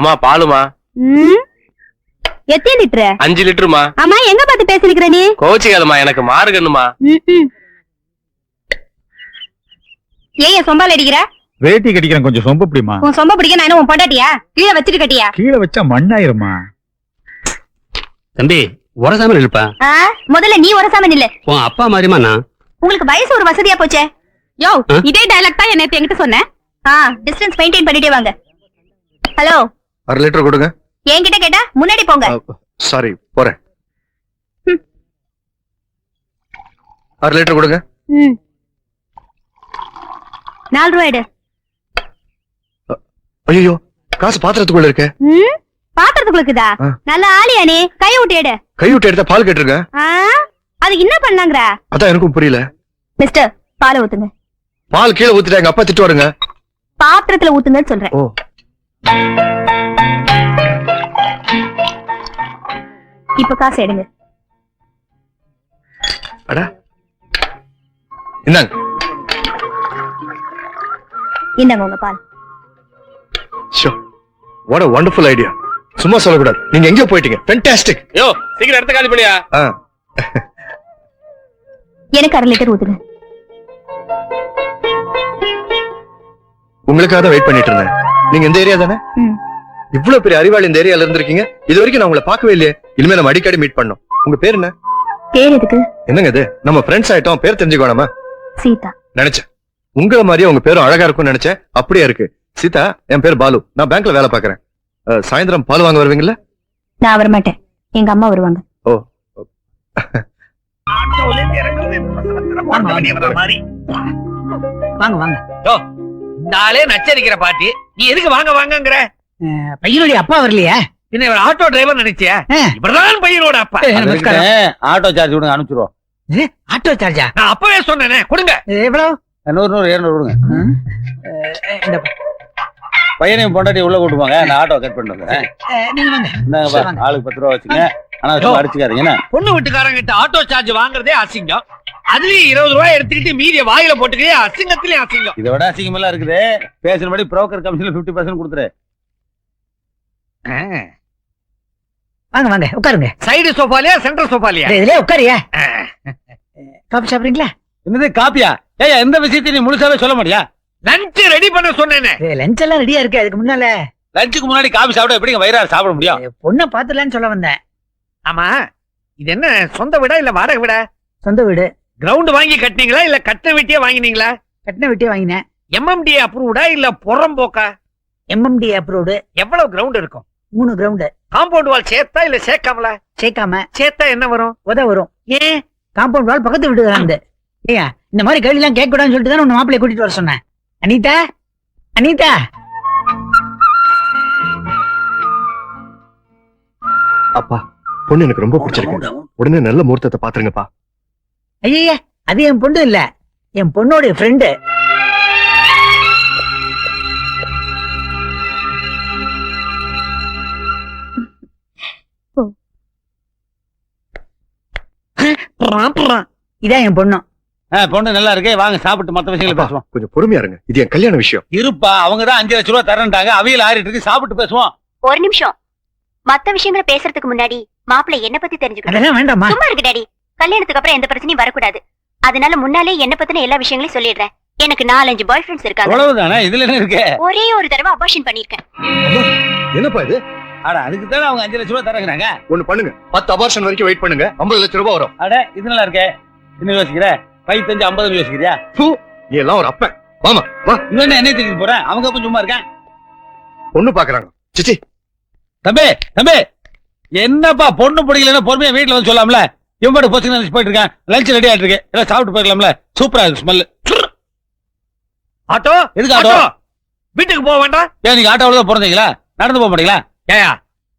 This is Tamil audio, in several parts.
அம்மா பாலுமா? எத்தனை லிட்டரு? அஞ்சு லிட்டருமா? ஆமா எங்க பார்த்து பேசிருக்கிற நீ? கோச்சிக்காதம்மா எனக்கு மாறுகண்ணுமா? ம், ம். ஏன் சொம்பால் அடிக்கிற? வேட்டி கட்டிக்கிறேன் கொஞ்சம் சொம்ப பிடிமா உன் சொம்ப பிடிக்க நான் என்ன உன் பொண்டாட்டியா? கீழே வச்சுட்டு கட்டியா? கீழே வச்சா மண்ணாயிருமா தம்பி உரசாம ஆ, முதல்ல நீ உரசாம நில்லு உன் அப்பா மாதிரிமா நான். உங்களுக்கு வயசு ஒரு வசதியா போச்சே. யோ? இதே டயலாக் தான் என்ன என்கிட்ட சொன்னேன் ஆ டிஸ்டன்ஸ் மெயின்டைன் பண்ணிட்டே வாங்க. ஹலோ அரை லிட்டர் கொடுங்க. என்கிட்ட கேட்டா முன்னாடி போங்க. சாரி போறேன். அரை லிட்டர் கொடுங்க. நாலு ரூபாய் ஐயோ காசு பாத்திரத்துக்குள்ள இருக்க. பாத்திரத்துக்குள்ள இருக்குதா. நல்ல ஆளியா நீ கை விட்டு எடு. கை விட்டு எடுத்தா பால் கேட்டிருக்க அதுக்கு என்ன பண்ணாங்கற அதான் எனக்கும் புரியல. மிஸ்டர் பாலை ஊத்துங்க. பால் கீழே ஊத்திட்டா எங்க அப்பா திட்டு வருங்க பாத்திரத்துல ஊத்துங்கன்னு சொல்றேன். இப்ப காசு எடுங்க. அடா. இந்தாங்க. இந்தாங்க உங்க பால். So what a wonderful idea சும்மா சொல்லக்கூடாது. நீங்க எங்க போயிட்டீங்க. ஃபென்டாஸ்டிக் யோ சீக்கிரம் எடுத்து காலி பண்ணியா? எனக்கு அரை லிட்டர் ஊத்துங்க. உங்களுக்காக தான் வெயிட் பண்ணிட்டு இருந்தேன். நீங்க இந்த ஏரியா தானே? ம். இவ்வளவு பெரிய அறிவாளி இந்த ஏரியால இருந்திருக்கீங்க? இது வரைக்கும் நான் உங்களை பார்க்கவே இல்லையே. இனிமே நம்ம அடிக்கடி மீட் பண்ணோம் உங்க பேர் என்ன? பேர் எதுக்கு? என்னங்க இது? நம்ம ஃப்ரெண்ட்ஸ் ஆயிட்டோம். பேர் தெரிஞ்சுக்கோணாமா சீதா. நினைச்சேன். உங்கள மாதிரியே உங்க பேரும் அழகா இருக்கும்னு நினைச்சேன். அப்படியே இருக்கு. சீதா என் பேர் பாலு. நான் பேங்க்ல வேலை பாக்குறேன் சாயந்தரம் பால் வாங்க வருவீங்கல்ல? நான் வர மாட்டேன் எங்க அம்மா வருவாங்க. வாங்க வாங்க. இந்த ஆளே நச்சரிக்கிற பாட்டி. நீ எதுக்கு வாங்க வாங்கங்கிற? பையனுடைய அப்பா வரலையா? பின்ன இவர் ஆட்டோ டிரைவர் நினைச்சியா. இவர்தான் பையனோட அப்பா. ஆட்டோ சார்ஜ் கொடுங்க அனுப்பிச்சிருவோம். ஆட்டோ சார்ஜா நான் அப்பவே சொன்னேனே கொடுங்க. எவ்வளவு நூறு நூறு இருநூறு கொடுங்க. இந்த பையனையும் பொண்டாட்டி உள்ள கூட்டு போங்க நான் ஆட்டோ கட் பண்ணிட்டு வந்துடுறேன். அஹ், நீங்க வாங்க. இந்தாங்க பா, வாங்க. ஆளுக்கு பத்து ரூபா வச்சுங்க ஆனா சும்மா அடிச்சுக்காதீங்க என்ன? பொண்ணு வீட்டுக்காரங்க கிட்ட ஆட்டோ சார்ஜ் வாங்குறதே அசிங்கம். அதுலயும் இருபது ரூபாய் எடுத்துக்கிட்டு மீதிய வாயில போட்டுக்கே அசிங்கத்திலயும் அசிங்கம். இதை விட அசிங்கமெல்லாம் இருக்குது. பேசுனபடி புரோக்கர் கமிஷன்ல 50% பர்சன்ட் கொடுத்துரு. வாங்க வாங்க உட்காருங்க. சைடு சோஃபாலியா சென்டர் சோஃபாலியா இதுலயே உட்காரியா காபி சாப்பிடுறீங்களா? என்னது காப்பியா ஏய் எந்த விஷயத்தையும் நீ முழுசாவே சொல்ல மாட்டியா? லஞ்ச் ரெடி பண்ண சொன்னேனே. லஞ்ச் எல்லாம் ரெடியா இருக்கு அதுக்கு முன்னால. லஞ்சுக்கு முன்னாடி காபி சாப்பிட எப்படிங்க வயிறார சாப்பிட முடியும்? பொண்ணை பாத்துலான்னு சொல்ல வந்தேன். ஆமா இது என்ன சொந்த வீடா இல்ல வாடகை வீடா? சொந்த வீடு. கிரவுண்ட் வாங்கி கட்டினீங்களா இல்ல கட்டின வீட்டியே வாங்கினீங்களா? கட்டின வீட்டே வாங்கினேன். எம்எம்டி அப்ரூவ்டா இல்ல புறம்போக்கா எம்எம்டி அப்ரூவ்டு எவ்வளவு கிரவுண்ட் இருக்கும்? மூணு கிரவுண்டு காம்பவுண்ட் வால் சேர்த்தா இல்ல சேர்க்காமலா? சேர்க்காம. சேர்த்தா என்ன வரும்? உத வரும். ஏன்? காம்பவுண்ட் வால் பக்கத்து வீட்டுக்கு ஏயா இந்த மாதிரி கேள்வி எல்லாம் கேட்க கூடாதுன்னு சொல்லிட்டு தான் உன்னை மாப்பிள்ளைய கூட்டிட்டு வர சொன்னேன். அனிதா? அனிதா? அப்பா பொண்ணு எனக்கு ரொம்ப பிடிச்சிருக்கு. உடனே நல்ல முகூர்த்தத்தை பாத்துருங்கப்பா. ஐயா அது என் பொண்ணு இல்ல. என் பொண்ணோட ஃப்ரெண்டு இதான் என் பொண்ணு. பொண்ணு நல்லா இருக்கு. வாங்க சாப்பிட்டு மத்த விஷயங்களை பேசுவோம். கொஞ்சம் பொறுமையா இருங்க. இது என் கல்யாண விஷயம். இருப்பா. அவங்க தான் அஞ்சு லட்ச ரூபா தரேன்ட்டாங்க. அவியல் ஆறிட்டு இருக்கு. சாப்பிட்டு பேசுவோம். ஒரு நிமிஷம். மத்த விஷயங்களை பேசுறதுக்கு முன்னாடி மாப்பிள்ளை என்ன பத்தி தெரிஞ்சுக்கணும். அதெல்லாம் வேண்டாமா சும்மா இருக்கு டாடி. கல்யாணத்துக்கு அப்புறம் எந்த பிரச்சனையும் வரக்கூடாது. அதனால முன்னாலே என்ன பத்தின எல்லா விஷயங்களையும் சொல்லிடுறேன். எனக்கு நாலஞ்சு பாய் ஃப்ரெண்ட்ஸ் இருக்காங்க. அவ்வளவுதானே இதுல என்ன இருக்கு? ஒரே ஒரு தடவை அபார்ஷன் பண்ணிருக்கேன் என்னப்பா இது? அட அதுக்கு தானே அவங்க அஞ்சு லட்ச ரூபா தரேங்கிறாங்க ஒண்ணு பண்ணுங்க. பத்து அபார்ஷன் வரைக்கும் வெயிட் பண்ணுங்க. 50 லட்சம் ரூபாய் வரும். அட இது நல்லா இருக்கே. இன்னும் யோசிக்கிற? பைத்தஞ்சு ஐம்பது யோசிக்கிறியா? நீ எல்லாம் ஒரு அப்பன். வாமா வா. இவன் என்ன என்ன தூக்கிட்டு போறேன் அவங்க அப்ப சும்மா இருக்கேன் பொண்ணு பாக்குறாங்க. சிச்சி. தம்பி தம்பி. என்னப்பா பொண்ணு பிடிக்கலன்னா பொறுமையா வீட்டுல வந்து சொல்லாம்ல? இவன் பாட்டு போச்சு போயிட்டு இருக்கேன் லஞ்ச் ரெடி ஆயிட்டு இருக்கு. எல்லாம் சாப்பிட்டு போயிடலாம்ல? சூப்பரா இருக்கு ஸ்மெல் ஆட்டோ? எதுக்கு ஆட்டோ? வீட்டுக்கு போக வேண்டாம். ஏன் நீங்க ஆட்டோவில் தான் பிறந்தீங்களா நடந்து போக மாட்டீங்களா? ஏயா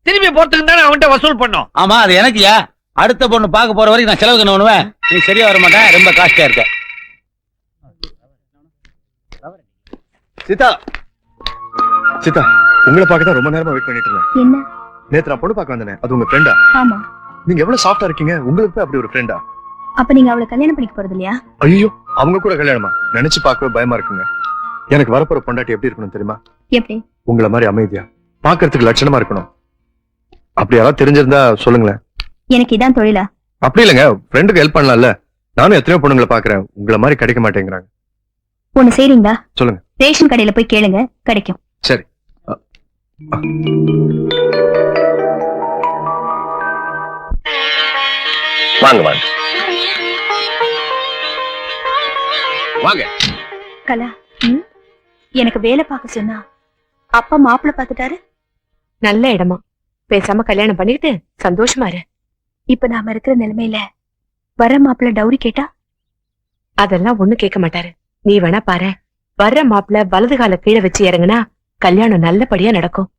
திரும்பி போறதுக்கு தானே அவன்கிட்ட வசூல் பண்ணோம் ஆமா அது எனக்குயா? அடுத்த பொண்ணு பார்க்க போற வரைக்கும் நான் செலவுக்கு என்ன பண்ணுவேன்? நீ சரியா வர மாட்டேன் ரொம்ப காஸ்ட்லியா இருக்க. சீதா. சீதா உங்களை பார்க்க தான் ரொம்ப நேரமா வெயிட் பண்ணிட்டு இருந்தேன். என்ன? நேத்து நான் பொண்ணு பார்க்க வந்தேனே அது உங்க ஃப்ரெண்டா ஆமா. நீங்க எவ்வளவு சாஃப்டா இருக்கீங்க? உங்களுக்கு போய் அப்படி ஒரு ஃப்ரெண்டா அப்ப நீங்க அவளை கல்யாணம் பண்ணிக்க போறது இல்லையா? ஐயோ அவங்க கூட கல்யாணமா? நினைச்சு பார்க்கவே பயமா இருக்குங்க. எனக்கு வரப்போற பொண்டாட்டி எப்படி இருக்கணும் தெரியுமா? எப்படி? உங்கள மாதிரி அமைதியா? பாக்குறதுக்கு லட்சணமா இருக்கணும். அப்படி யாராவது தெரிஞ்சிருந்தா சொல்லுங்களேன். எனக்கு இதான் தொழிலா? அப்படி இல்லைங்க ஃப்ரெண்டுக்கு ஹெல்ப் பண்ணலாம்ல. நானும் எத்தனையோ பொண்ணுங்களை பாக்குறேன் உங்களை மாதிரி கிடைக்க மாட்டேங்கிறாங்க. ஒண்ணு செய்றீங்களா? சொல்லுங்க. ரேஷன் கடையில போய் கேளுங்க கிடைக்கும். சரி. வாங்க வாங்க. வாங்க. கலா எனக்கு வேலை பார்க்க சொன்னா அப்பா மாப்பிள்ள பாத்துட்டாரு நல்ல இடமா. பேசாம கல்யாணம் பண்ணிக்கிட்டு சந்தோஷமா இரு. இப்ப நாம இருக்கிற நிலைமையில வர மாப்பிள்ள டவுரி கேட்டா? அதெல்லாம் ஒண்ணு கேட்க மாட்டாரு. நீ வேணா பாரு. வர்ற மாப்பிள்ள வலது கால கீழே வச்சு இறங்குனா கல்யாணம் நல்லபடியா நடக்கும்.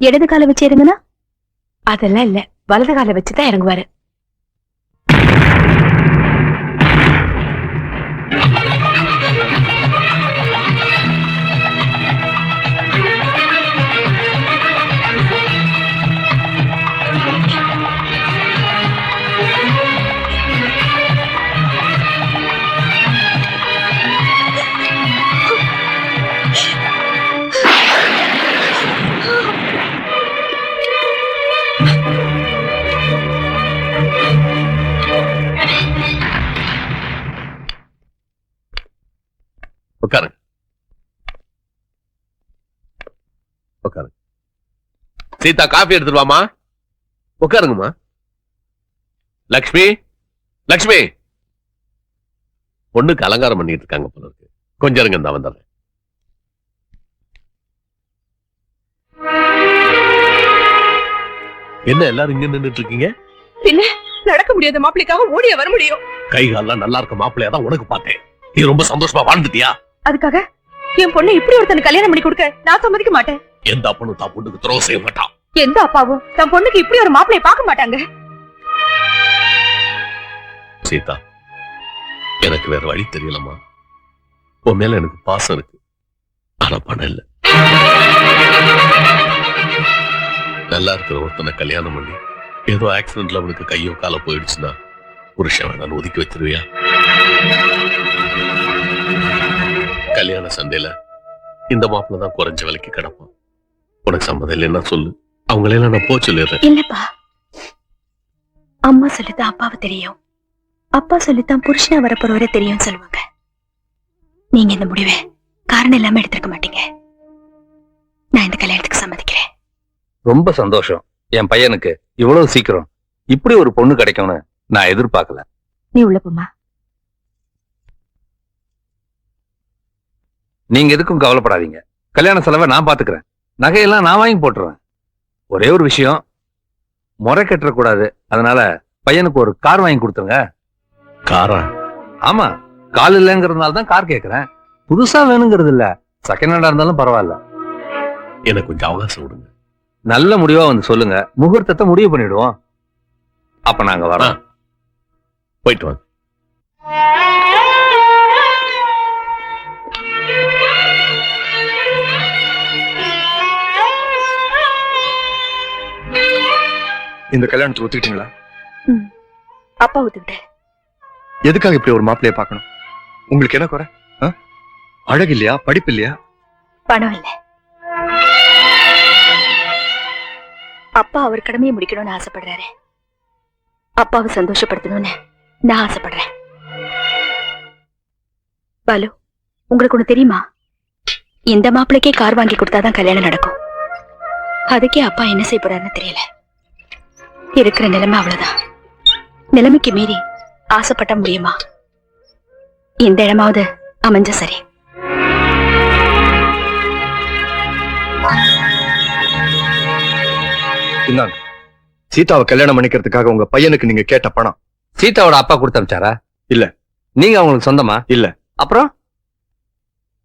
இடது கால வச்சு இருங்கன்னா அதெல்லாம் இல்ல. வலது கால வச்சுதான் இறங்குவாரு. சீதா காஃபி எடுத்துட்டு வாமா உட்காருங்கம்மா லக்ஷ்மி லக்ஷ்மி. பொண்ணுக்கு அலங்காரம் பண்ணிட்டு இருக்காங்க போல இருக்கு. கொஞ்சம் இருங்க நான் வந்துடுறேன். என்ன எல்லாரும் இங்க நின்னுட்டு இருக்கீங்க? நடக்க முடியாத மாப்பிள்ளைக்காக ஓடிய வர முடியும். கை கால்லாம் நல்லா இருக்க மாப்பிள்ளையா தான் உனக்கு பார்த்தேன். நீ ரொம்ப சந்தோஷமா வாழ்ந்துட்டியா? அதுக்காக என் பொண்ணு இப்படி ஒருத்தனுக்கு கல்யாணம் பண்ணி கொடுக்க நான் சம்மதிக்க மாட்டேன். எந்த அப்பனும் தான் பொண்ணுக்கு துரோகம் செய்ய மாட்டான் எந்த அப்பாவும் தன் பொண்ணுக்கு இப்படி ஒரு மாப்பிளைய பார்க்க மாட்டாங்க? சீதா எனக்கு வேற வழி தெரியலம்மா. உன் மேல எனக்கு பாசம் இருக்கு. ஆனா பணம் இல்ல. நல்லா இருக்கிற ஒருத்தனை கல்யாணம் பண்ணி ஏதோ ஆக்சிடென்ட்ல அவனுக்கு கையோ கால போயிடுச்சுன்னா புருஷன் நான் ஒதுக்கி வச்சிருவியா? கல்யாண சந்தையில இந்த மாப்பிள்ள தான் குறைஞ்ச விலைக்கு கிடப்பான். உனக்கு சம்மதம் இல்லைன்னா சொல்லு. அவங்களெல்லாம் நான் போ சொல்லிடுறேன். இல்லப்பா. அம்மா சொல்லித்தான் அப்பாவை தெரியும். அப்பா சொல்லித்தான் புருஷனா வரப்போறவரை தெரியும் சொல்லுவாங்க. நீங்க இந்த முடிவை காரணம் இல்லாம எடுத்திருக்க மாட்டீங்க. நான் இந்த கல்யாணத்துக்கு சம்மதிக்கிறேன். ரொம்ப சந்தோஷம். என் பையனுக்கு இவ்வளவு சீக்கிரம் இப்படி ஒரு பொண்ணு கிடைக்கும்னு நான் எதிர்பார்க்கல. நீ உள்ள போமா நீங்க எதுக்கும் கவலைப்படாதீங்க. கல்யாண செலவை நான் பாத்துக்கிறேன். நகையெல்லாம் நான் வாங்கி போட்டுருவேன் ஒரே ஒரு விஷயம். முறை கட்டக்கூடாது அதனால பையனுக்கு ஒரு கார் வாங்கி கொடுத்துருங்க. காரா? ஆமா. கால் இல்லைங்கிறதுனால தான் கார் கேக்குறேன். புதுசா வேணுங்கிறது இல்ல. செகண்ட் ஹேண்டா இருந்தாலும் பரவாயில்ல. எனக்கு கொஞ்சம் அவகாசம் விடுங்க நல்ல முடிவா வந்து சொல்லுங்க. முகூர்த்தத்தை முடிவு பண்ணிடுவோம். அப்ப நாங்க வரோம். போயிட்டு வாங்க. இந்த கல்யாணத்துக்கு ஒத்துக்கிட்டீங்களா? அப்பா ஒத்துக்கிட்ட எதுக்காக இப்படி ஒரு மாப்பிள்ளைய பார்க்கணும்? உங்களுக்கு என்ன குறை? அழகு இல்லையா? படிப்பு இல்லையா? பணம் இல்ல. அப்பா அவர் கடமையை முடிக்கணும்னு ஆசைப்படுறாரு. அப்பாவை சந்தோஷப்படுத்தணும்னு நான் ஆசைப்படுறேன். பாலு உங்களுக்கு ஒண்ணு தெரியுமா? இந்த மாப்பிள்ளைக்கே கார் வாங்கி கொடுத்தாதான் கல்யாணம் நடக்கும். அதுக்கே அப்பா என்ன செய்ய போறாருன்னு தெரியல. இருக்கிற நிலைமை அவ்வளவுதான். நிலைமைக்கு மீறி ஆசைப்பட்ட முடியுமா? இந்த இடமாவது அமைஞ்ச சரி. இந்தாங்க. சீதாவை கல்யாணம் பண்ணிக்கிறதுக்காக உங்க பையனுக்கு நீங்க கேட்ட பணம். சீதாவோட அப்பா கொடுத்து அனுப்பிச்சாரா இல்ல. நீங்க அவங்களுக்கு சொந்தமா? இல்ல. அப்புறம்?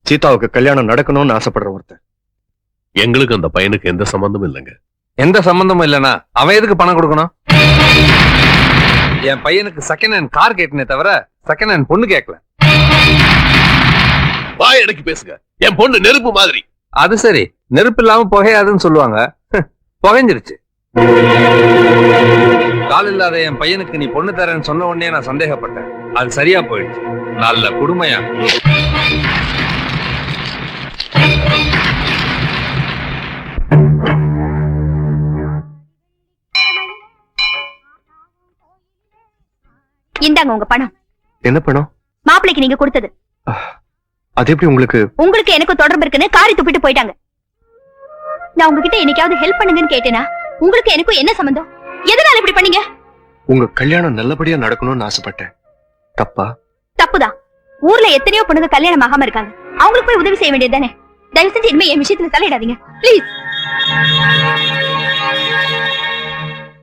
சீதாவுக்கு கல்யாணம் நடக்கணும்னு ஆசைப்படுற ஒருத்தன். எங்களுக்கு அந்த பையனுக்கு எந்த சம்பந்தமும் இல்லைங்க. எந்த சம்பந்தமும் இல்லனா அவன் எதுக்கு பணம் கொடுக்கணும்? என் பையனுக்கு செகண்ட் ஹேண்ட் கார் கேட்டனே தவிர செகண்ட் ஹேண்ட் பொண்ணு கேட்கல. வாய் அடக்கி பேசுங்க. என் பொண்ணு நெருப்பு மாதிரி. அது சரி. நெருப்பு இல்லாம புகையாதுன்னு சொல்லுவாங்க. புகைஞ்சிருச்சு. கால் இல்லாத என் பையனுக்கு நீ பொண்ணு தரேன்னு சொன்ன உடனே நான் சந்தேகப்பட்டேன். அது சரியா போயிடுச்சு. நல்ல குடுமையா? இந்தாங்க உங்க பணம். என்ன பணம்? மாப்பிள்ளைக்கு நீங்க கொடுத்தது. அது எப்படி உங்களுக்கு? உங்களுக்கு எனக்கு தொடர்பு இருக்குன்னு காரி துப்பிட்டு போயிட்டாங்க. நான் உங்ககிட்ட என்னைக்காவது ஹெல்ப் பண்ணுங்கன்னு கேட்டேனா உங்களுக்கு எனக்கும் என்ன சம்பந்தம்? எதனால இப்படி பண்ணீங்க? உங்க கல்யாணம் நல்லபடியா நடக்கணும்னு ஆசைப்பட்டேன். தப்பா? தப்புதான். ஊர்ல எத்தனையோ பொண்ணுங்க கல்யாணம் ஆகாம இருக்காங்க. அவங்களுக்கு போய் உதவி செய்ய வேண்டியது தானே? தயவு செஞ்சு இனிமே என் விஷயத்துல தலையிடாதீங்க. ப்ளீஸ்